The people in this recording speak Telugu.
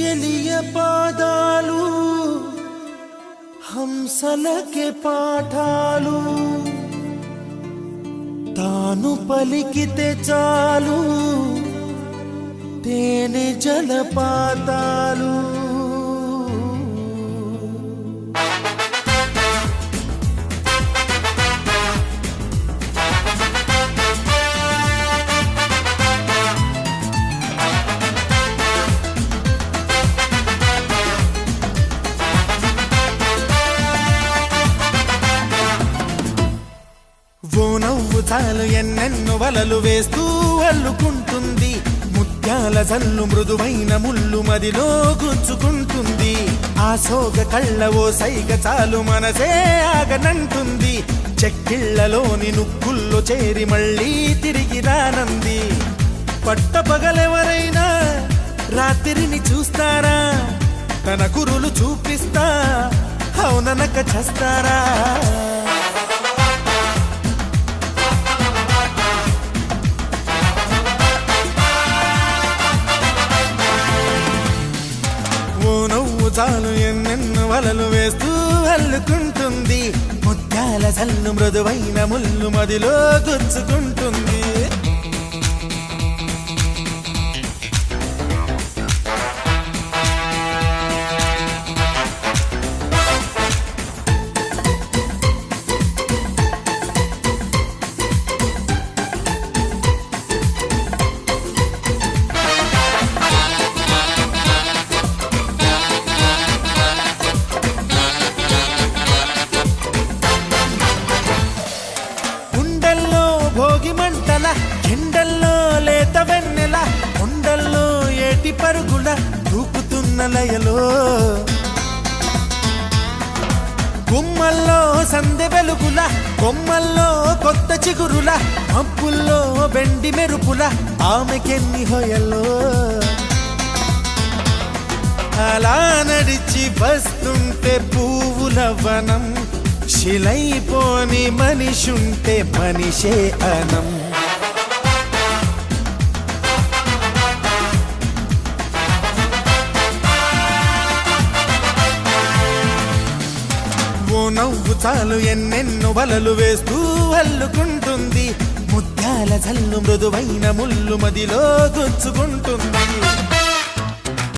చెలియ పాదాలు హంసలకే పాఠాలు. తాను పలికితే చాలు తేనె జలపాతాలు. చాలు ఎన్నెన్నో వలలు వేస్తూ అల్లుకుంటుంది. ముత్యాల జల్లు మృదువైన ముళ్ళు మదిలో గుచ్చుకుంటుంది. ఆ సోగ కళ్ళ ఓ సైగ చాలు మనసే ఆగనంటుంది. చెక్కిళ్ళలోని నుక్కుల్లో చేరి మళ్ళీ తిరిగి రానంది. పట్టపగలెవరైనా రాత్రిని చూస్తారా? తన కురులు చూపిస్తా అవుననక చేస్తారా? నన్ను వలలు వేస్తూ అల్లుకుంటుంది. ముత్యాల జల్లు మృదువైన ముళ్ళు మదిలో గుచ్చుకుంటుంది. పరుగుల దూకుతున్న లయలో. గుమ్మల్లో సందె వెలుగుల కొమ్మల్లో కొత్త చిగురుల మబ్బుల్లో బెండి మెరుపుల ఆమెకెన్ని హొయల్లో అలా నడిచి వస్తుంటే పువ్వుల వనం శిలైపోని మనిషుంటే మనిషే అనం. నవ్వు చాలు ఎన్నెన్నో వలలు వేస్తూ అల్లుకుంటుంది. ముత్యాల జల్లు మృదువైన ముళ్ళు మదిలో గుచ్చుకుంటుంది